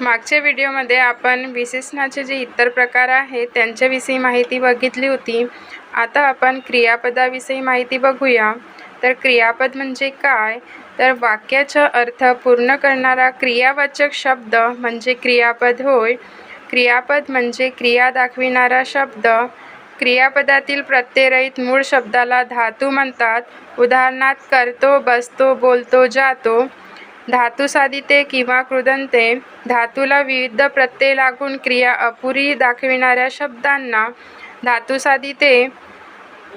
मागच्या व्हिडिओमध्ये आपण विशेषणाचे जे इतर प्रकार आहेत त्यांच्याविषयी माहिती बघितली होती. आता आपण क्रियापदाविषयी माहिती बघूया. तर क्रियापद म्हणजे काय? तर वाक्याचा अर्थ पूर्ण करणारा क्रियावाचक शब्द म्हणजे क्रियापद होय. क्रियापद म्हणजे क्रिया दाखविणारा शब्द. क्रियापदातील प्रत्ययरहित मूळ शब्दाला धातू म्हणतात. उदाहरणार्थ करतो बसतो बोलतो जातो. धातुसाधिते किंवा कृदंते धातूला विविध प्रत्यय लागून क्रिया अपुरी दाखविणाऱ्या शब्दांना धातुसाधिते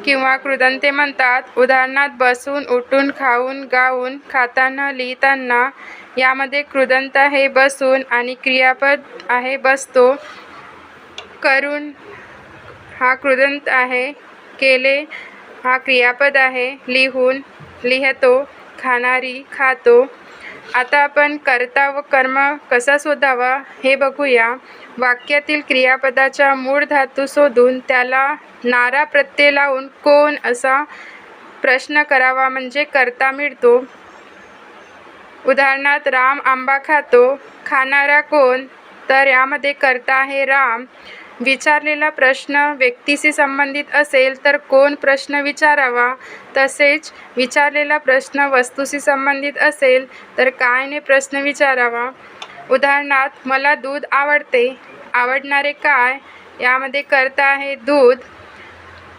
किंवा कृदंते म्हणतात. उदाहरणार्थ बसून उठून खाऊन गाऊन खाताना लिहिताना यामध्ये कृदंत आहे बसून आणि क्रियापद आहे बसतो. करून हा कृदंत आहे. केले हा क्रियापद आहे. लिहून लिहतो. खाणारी खातो. आता आपण कर्ता व कर्म कसा शोधावा हे बघूया. वाक्यातील क्रियापदाचा मूळ धातू शोधून त्याला नारा प्रत्यय लावून कोण असा प्रश्न करावा म्हणजे कर्ता मिळतो. उदाहरणार्थ राम आंबा खातो खाणारा कोण? तर यामध्ये कर्ता आहे राम. विचारलेला प्रश्न व्यक्तीशी संबंधित असेल तर कोण प्रश्न विचारावा? तसेच विचारलेला प्रश्न वस्तूशी संबंधित असेल तर कायने प्रश्न विचारावा? उदाहरणार्थ मला दूध आवडते. आवडणारे काय? यामध्ये करता आहे दूध.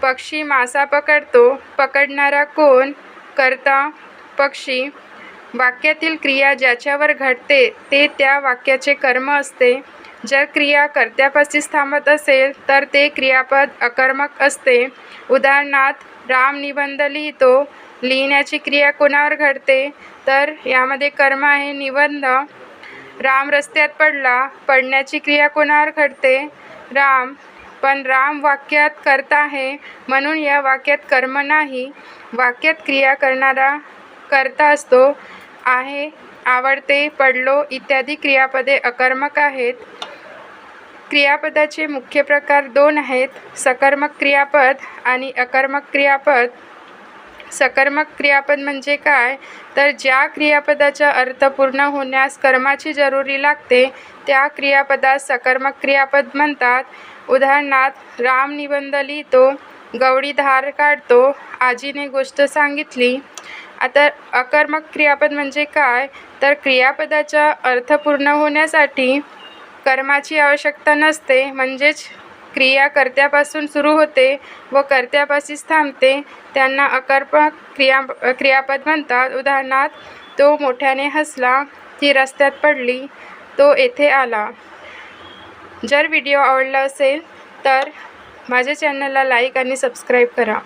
पक्षी मासा पकडतो. पकडणारा कोण? करता पक्षी. वाक्यातील क्रिया ज्याच्यावर घडते ते त्या वाक्याचे कर्म असते. जर क्रिया कर्त्यापाशीच थांबत असेल तर ते क्रियापद अकर्मक असते. उदाहरणार्थ राम निबंध लिहितो लिहिण्याची क्रिया कोणावर घडते? तर यामध्ये कर्म आहे निबंध. राम रस्त्यात पडला पडण्याची क्रिया कोणावर घडते? राम. पण राम वाक्यात करता आहे म्हणून या वाक्यात कर्म नाही. वाक्यात क्रिया करणारा कर्ता असतो. आहे आवडते पडलो इत्यादी क्रियापदे अकर्मक आहेत. क्रियापदाचे मुख्य प्रकार दोन आहेत सकर्मक क्रियापद आणि अकर्मक क्रियापद. सकर्मक क्रियापद म्हणजे काय? तर ज्या क्रियापदाचा अर्थ पूर्ण होण्यास कर्माची जरुरी लागते त्या क्रियापदास सकर्मक क्रियापद म्हणतात. उदाहरणार्थ राम निबंध लिहितो गवळी धार काढतो आजीने गोष्ट सांगितली आता अकर्मक क्रियापद म्हणजे काय? तर क्रियापदाचा अर्थ पूर्ण होण्यासाठी कर्माची आवश्यकता नसते म्हणजेच क्रिया कर्त्यापासून सुरू होते व कर्त्यापाशीच थांबते. त्यांना अकर्मक क्रिया क्रियापद म्हणतात. उदाहरणार्थ तो मोठ्याने हसला ती रस्त्यात पडली तो येथे आला. जर व्हिडिओ आवडला असेल तर माझ्या चॅनलला लाईक आणि सबस्क्राईब करा.